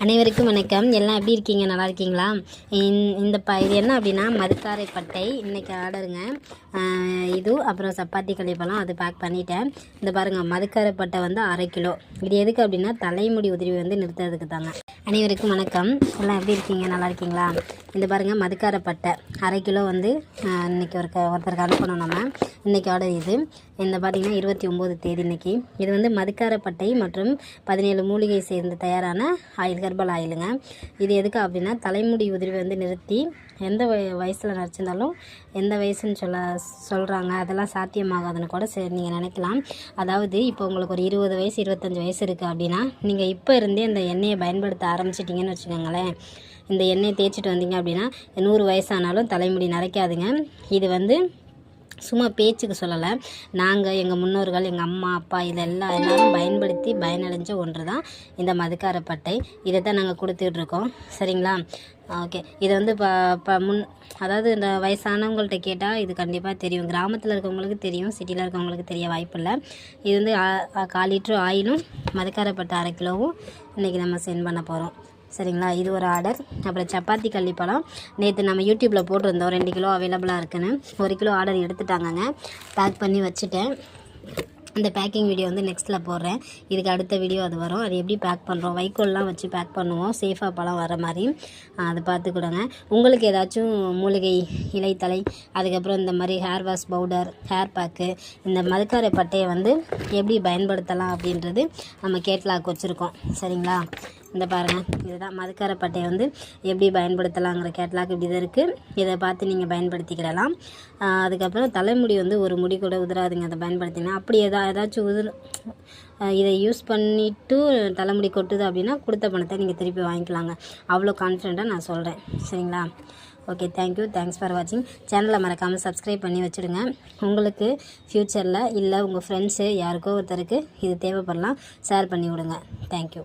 அனைவருக்கும் வணக்கம். எல்லாம் எப்படி இருக்கீங்க? நல்லா இருக்கீங்களா? இந்த- ப இது என்ன அப்படின்னா மதுக்காரை பட்டை. இன்றைக்கி ஆர்டருங்க. இது அப்புறம் சப்பாத்தி கழிப்பெல்லாம் அது பேக் பண்ணிட்டேன். இந்த பாருங்கள் மதுக்காரை பட்டை வந்து அரை கிலோ. இது எதுக்கு அப்படின்னா தலைமுடி உதவி வந்து நிறுத்துறதுக்கு தாங்க. அனைவருக்கும் வணக்கம். எல்லாம் எப்படி இருக்கீங்க? நல்லா இருக்கீங்களா? இந்த பாருங்கள் மதுக்காரப்பட்டை அரை கிலோ வந்து இன்றைக்கி இன்னைக்கு ஒரு க- ஒருத்தருக்கு அனுப்பணும் நம்ம. இன்றைக்கி ஆர்டர் இது. இந்த பார்த்திங்கன்னா இருபத்தி ஒம்பது தேதி இன்றைக்கி இது வந்து மதுக்கார பட்டை மற்றும் பதினேழு மூலிகை சேர்ந்து தயாரான ஆயில் ஹெர்பல் ஆயிலுங்க. இது எதுக்கு அப்படின்னா தலைமுடி உதிர்வை வந்து நிறுத்தி எந்த வய வயசில் நினச்சிருந்தாலும் எந்த வயசுன்னு சொல்ல சொல்கிறாங்க அதெல்லாம் சாத்தியமாகாதுன்னு கூட சரி நீங்கள் நினைக்கலாம். அதாவது இப்போ உங்களுக்கு ஒரு இருபது வயசு இருபத்தஞ்சி வயசு இருக்குது அப்படின்னா நீங்கள் இப்போ இருந்தே அந்த எண்ணெயை பயன்படுத்த ஆரம்பிச்சிட்டிங்கன்னு வச்சுக்கோங்களேன். இந்த எண்ணெயை தேய்ச்சிட்டு வந்தீங்க அப்படின்னா நூறு வயசானாலும் தலைமுடி நரைக்காதுங்க. இது வந்து சும்மா பேச்சுக்கு சொல்லலை. நாங்கள் எங்கள் முன்னோர்கள் எங்கள் அம்மா அப்பா இதெல்லாம் எல்லாரும் பயன்படுத்தி பயனடைஞ்ச ஒன்று தான் இந்த மதுக்காரப்பட்டை இதை தான் நாங்கள் கொடுத்துட்ருக்கோம் சரிங்களா? ஓகே. இதை வந்து இப்போ இப்போ முன் அதாவது இந்த வயசானவங்கள்ட்ட கேட்டால் இது கண்டிப்பாக தெரியும். கிராமத்தில் இருக்கவங்களுக்கு தெரியும் சிட்டியில் இருக்கவங்களுக்கு தெரிய வாய்ப்பில்லை. இது வந்து கால் லிட்ரு ஆயிலும் மதுக்காரப்பட்டை அரை கிலோவும் இன்றைக்கி நம்ம சென்ட் பண்ண போகிறோம் சரிங்களா? இது ஒரு ஆர்டர் அப்புறம் சப்பாத்தி கள்ளிப்பழம் நேற்று நம்ம யூடியூப்பில் போட்டிருந்தோம். ரெண்டு கிலோ அவைலபிளாக இருக்குன்னு. ஒரு கிலோ ஆர்டர் எடுத்துட்டாங்கங்க. பேக் பண்ணி வச்சுட்டேன். அந்த பேக்கிங் வீடியோ வந்து நெக்ஸ்ட்டில் போடுறேன். இதுக்கு அடுத்த வீடியோ அது வரும். அது எப்படி பேக் பண்ணுறோம் வைக்கோல்லாம் வச்சு பேக் பண்ணுவோம். சேஃபாக பழம் வர மாதிரி. அதை பார்த்துக்கூடங்க உங்களுக்கு ஏதாச்சும் மூலிகை இலைத்தலை அதுக்கப்புறம் இந்த மாதிரி hair wash powder hair pack இந்த மதுக்காரை பட்டையை வந்து எப்படி பயன்படுத்தலாம் அப்படின்றது நம்ம கேட்லாக் வச்சுருக்கோம். சரிங்களா? இந்த பாருங்கள் இதுதான் மதுக்கார பட்டையை வந்து எப்படி பயன்படுத்தலாங்கிற கேட்லாக் இப்படி தான் இருக்குது இதை பார்த்து நீங்கள் பயன்படுத்திக்கிடலாம். அதுக்கப்புறம் தலைமுடி வந்து ஒரு முடி கூட உதிராதுங்க அதை பயன்படுத்தினா. அப்படி எதா ஏதாச்சும் உதிர் இதை யூஸ் பண்ணிவிட்டு தலைமுடி கொட்டுது அப்படின்னா கொடுத்த பணத்தை நீங்கள் திருப்பி வாங்கிக்கலாங்க. அவ்வளோ கான்ஃபிடெண்ட்டாக நான் சொல்கிறேன் சரிங்களா? ஓகே தேங்க்யூ தேங்க்ஸ் ஃபார் வாட்சிங் சேனலை மறக்காமல் சப்ஸ்கிரைப் பண்ணி வச்சுடுங்க. உங்களுக்கு ஃப்யூச்சரில் இல்லை உங்கள் ஃப்ரெண்ட்ஸு யாருக்கோ ஒருத்தருக்கு இது தேவைப்படலாம் ஷேர் பண்ணி விடுங்க. தேங்க்யூ